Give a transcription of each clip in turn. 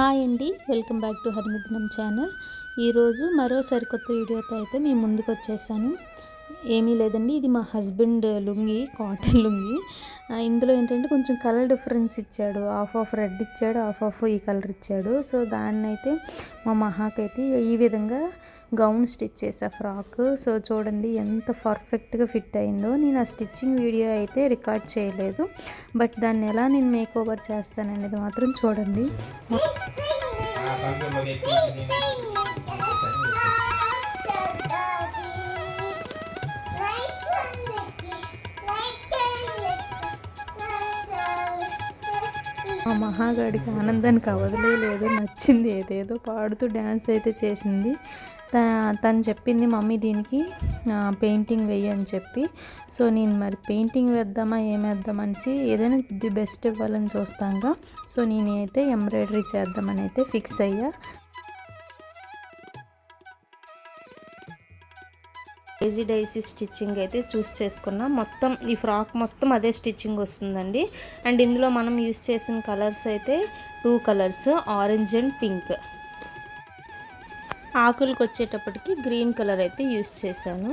Hi అండి. Welcome back to Harimithunam channel. ఈరోజు మరో సరికొత్త వీడియోతో అయితే మీ ముందుకు వచ్చేసాను. ఏమీ లేదండి. ఇది మా హస్బెండ్ లుంగి కాటన్ లుంగి. ఇందులో ఏంటంటే కొంచెం కలర్ డిఫరెన్స్ ఇచ్చాడు. హాఫ్ ఆఫ్ రెడ్ ఇచ్చాడు హాఫ్ ఆఫ్ ఈ కలర్ ఇచ్చాడు. సో దాన్ని అయితే మా మహాకైతే ఈ విధంగా గౌన్ స్టిచ్ చేసా ఫ్రాక్. సో చూడండి ఎంత పర్ఫెక్ట్గా ఫిట్ అయిందో. నేను ఆ స్టిచ్చింగ్ వీడియో అయితే రికార్డ్ చేయలేదు. బట్ దాన్ని ఎలా నేను మేక్ ఓవర్ చేస్తాననేది మాత్రం చూడండి. ఆ మహాగాడికి ఆనందానికి అవధలే లేదు. నచ్చింది ఏదేదో పాడుతూ డ్యాన్స్ అయితే చేసింది. త తను చెప్పింది మమ్మీ దీనికి పెయింటింగ్ వెయ్యి అని చెప్పి. సో నేను మరి పెయింటింగ్ వేద్దామా ఏం అనేసి ఏదైనా ది బెస్ట్ ఇవ్వాలని చూస్తాగా. సో నేనైతే ఎంబ్రాయిడరీ చేద్దామని అయితే ఫిక్స్ అయ్యా. డైజీ డైసీ స్టిచ్చింగ్ అయితే చూస్ చేసుకున్నాం. మొత్తం ఈ ఫ్రాక్ మొత్తం అదే స్టిచ్చింగ్ వస్తుందండి. అండ్ ఇందులో మనం యూస్ చేసిన కలర్స్ అయితే two colours orange and pink ఆకులకు వచ్చేటప్పటికి గ్రీన్ కలర్ అయితే యూస్ చేశాను.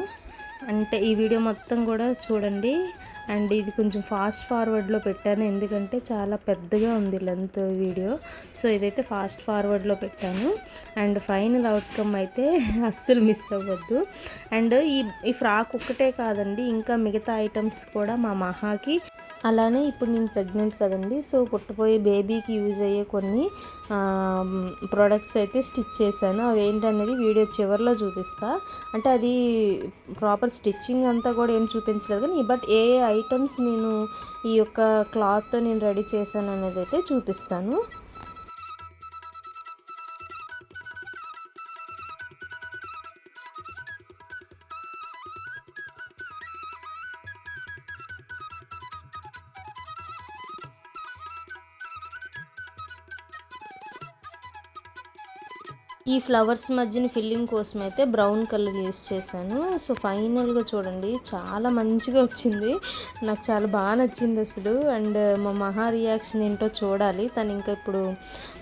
అంటే ఈ వీడియో మొత్తం కూడా చూడండి. అండ్ ఇది కొంచెం ఫాస్ట్ ఫార్వర్డ్లో పెట్టాను. ఎందుకంటే చాలా పెద్దగా ఉంది లెంత్ వీడియో. సో ఇదైతే ఫాస్ట్ ఫార్వర్డ్లో పెట్టాను. అండ్ ఫైనల్ అవుట్కమ్ అయితే అస్సలు మిస్ అవ్వద్దు. అండ్ ఈ ఈ ఫ్రాక్ ఒక్కటే కాదండి ఇంకా మిగతా ఐటమ్స్ కూడా మా మహాకి అలానే ఇప్పుడు నేను ప్రెగ్నెంట్ కదండి సో పుట్టబోయే బేబీకి యూజ్ అయ్యే కొన్ని ప్రోడక్ట్స్ అయితే స్టిచ్ చేశాను. అవి ఏంటనేది వీడియో చివరిలో చూపిస్తా. అంటే అది ప్రాపర్ స్టిచ్చింగ్ అంతా కూడా ఏం చూపించలేదు కానీ బట్ ఏ ఏ ఐటమ్స్ నేను ఈ యొక్క క్లాత్తో నేను రెడీ చేశాను అనేది అయితే చూపిస్తాను. ఈ ఫ్లవర్స్ మధ్యన ఫిల్లింగ్ కోసం అయితే బ్రౌన్ కలర్ యూస్ చేశాను. సో ఫైనల్గా చూడండి చాలా మంచిగా వచ్చింది. నాకు చాలా బాగా నచ్చింది అసలు. అండ్ మా మహా రియాక్షన్ ఏంటో చూడాలి. తను ఇంకా ఇప్పుడు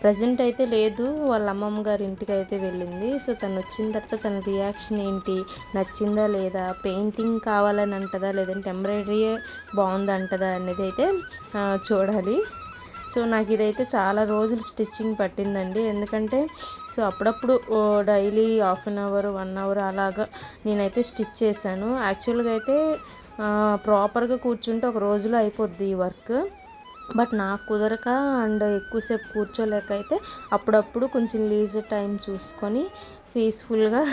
ప్రజెంట్ అయితే లేదు. వాళ్ళ అమ్మమ్మ గారి ఇంటికి అయితే వెళ్ళింది. సో తను వచ్చిన తర్వాత తన రియాక్షన్ ఏంటి? నచ్చిందా లేదా? పెయింటింగ్ కావాలని అంటదా? లేదంటే ఎంబ్రాయిడరీ బాగుందంటదా అనేది అయితే చూడాలి. సో నాకు ఇదైతే చాలా రోజులు స్టిచ్చింగ్ పట్టిందండి. ఎందుకంటే సో అప్పుడప్పుడు daily half an hour one hour అలాగా నేనైతే స్టిచ్ చేశాను. యాక్చువల్గా అయితే ప్రాపర్గా కూర్చుంటే ఒక రోజులో అయిపోద్ది ఈ వర్క్. బట్ నాకు కుదరక అండ్ ఎక్కువసేపు కూర్చోలేక అయితే అప్పుడప్పుడు కొంచెం లీజర్ టైం చూసుకొని పీస్ఫుల్గా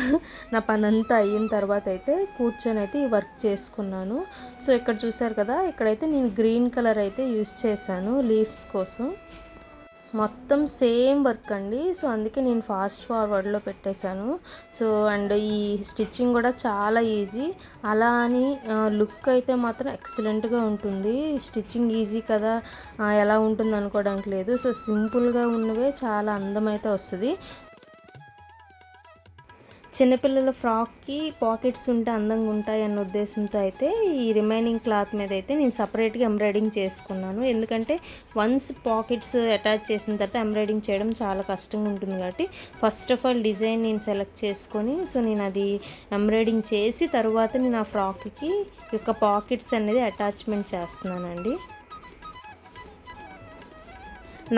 నా పని అంతా అయిన తర్వాత అయితే కూర్చొని అయితే ఈ వర్క్ చేసుకున్నాను. సో ఇక్కడ చూసారు కదా ఇక్కడైతే నేను గ్రీన్ కలర్ అయితే యూస్ చేశాను లీవ్స్ కోసం. మొత్తం సేమ్ వర్క్ అండి. సో అందుకే నేను ఫాస్ట్ ఫార్వర్డ్లో పెట్టేశాను. సో అండ్ ఈ స్టిచ్చింగ్ కూడా చాలా ఈజీ. అలా అని లుక్ అయితే మాత్రం ఎక్సలెంట్గా ఉంటుంది. స్టిచ్చింగ్ ఈజీ కదా ఎలా ఉంటుంది అనుకోవడానికి లేదు. సో సింపుల్గా ఉన్నవే చాలా అందమైతే వస్తుంది. చిన్నపిల్లల ఫ్రాక్కి పాకెట్స్ ఉంటే అందంగా ఉంటాయి అన్న ఉద్దేశంతో అయితే ఈ రిమైనింగ్ క్లాత్ మీద అయితే నేను సపరేట్గా ఎంబ్రాయిడింగ్ చేసుకున్నాను. ఎందుకంటే వన్స్ పాకెట్స్ అటాచ్ చేసిన తర్వాత ఎంబ్రాయిడింగ్ చేయడం చాలా కష్టంగా ఉంటుంది కాబట్టి ఫస్ట్ ఆఫ్ ఆల్ డిజైన్ నేను సెలెక్ట్ చేసుకొని సో నేను అది ఎంబ్రాయిడింగ్ చేసి తర్వాత నేను ఆ ఫ్రాక్కి యొక్క పాకెట్స్ అనేది అటాచ్మెంట్ చేస్తున్నానండి.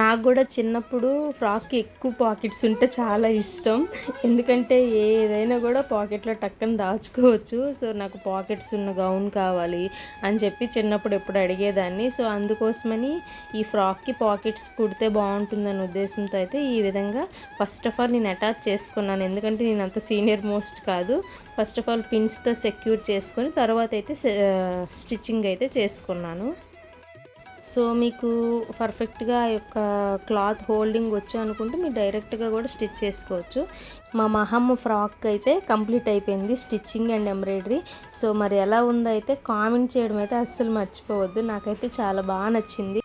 నాకు కూడా చిన్నప్పుడు ఫ్రాక్కి ఎక్కువ పాకెట్స్ ఉంటే చాలా ఇష్టం. ఎందుకంటే ఏదైనా కూడా పాకెట్లో టక్కని దాచుకోవచ్చు. సో నాకు పాకెట్స్ ఉన్న గౌన్ కావాలి అని చెప్పి చిన్నప్పుడు ఎప్పుడు అడిగేదాన్ని. సో అందుకోసమని ఈ ఫ్రాక్కి పాకెట్స్ కుడితే బాగుంటుందనే ఉద్దేశంతో అయితే ఈ విధంగా ఫస్ట్ ఆఫ్ ఆల్ నేను అటాచ్ చేసుకున్నాను. ఎందుకంటే నేను అంత సీనియర్ మోస్ట్ కాదు. ఫస్ట్ ఆఫ్ ఆల్ పిన్స్తో సెక్యూర్ చేసుకొని తర్వాత అయితే స్టిచ్చింగ్ అయితే చేసుకున్నాను. సో మీకు పర్ఫెక్ట్గా యొక్క క్లాత్ హోల్డింగ్ వచ్చు అనుకుంటే మీరు డైరెక్ట్గా కూడా స్టిచ్ చేసుకోవచ్చు. మా మహమ్మ ఫ్రాక్ అయితే కంప్లీట్ అయిపోయింది స్టిచ్చింగ్ అండ్ ఎంబ్రాయిడరీ. సో మరి ఎలా ఉందో అయితే కామెంట్ చేయడం అయితే అస్సలు మర్చిపోవద్దు. నాకైతే చాలా బాగా నచ్చింది.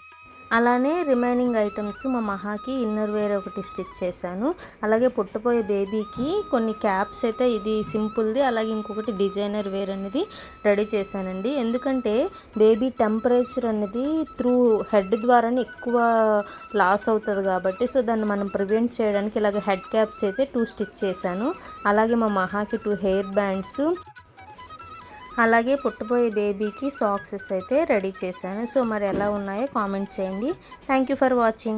అలానే రిమైనింగ్ ఐటమ్స్ మా మహాకి ఇన్నర్ వేర్ ఒకటి స్టిచ్ చేశాను. అలాగే పుట్టపోయే బేబీకి కొన్ని క్యాప్స్ అయితే ఇది సింపుల్ది అలాగే ఇంకొకటి డిజైనర్ వేర్ అనేది రెడీ చేశానండి. ఎందుకంటే బేబీ టెంపరేచర్ అనేది త్రూ హెడ్ ద్వారానే ఎక్కువ లాస్ అవుతుంది కాబట్టి సో దాన్ని మనం ప్రివెంట్ చేయడానికి ఇలాగ హెడ్ క్యాప్స్ అయితే టూ స్టిచ్ చేశాను. అలాగే మా మహాకి టూ హెయిర్ బ్యాండ్స్ అలాగే పుట్టబోయే బేబీకి సాక్సెస్ అయితే రెడీ చేశాను. సో మరి ఎలా ఉన్నాయో కామెంట్ చేయండి. Thank you for watching.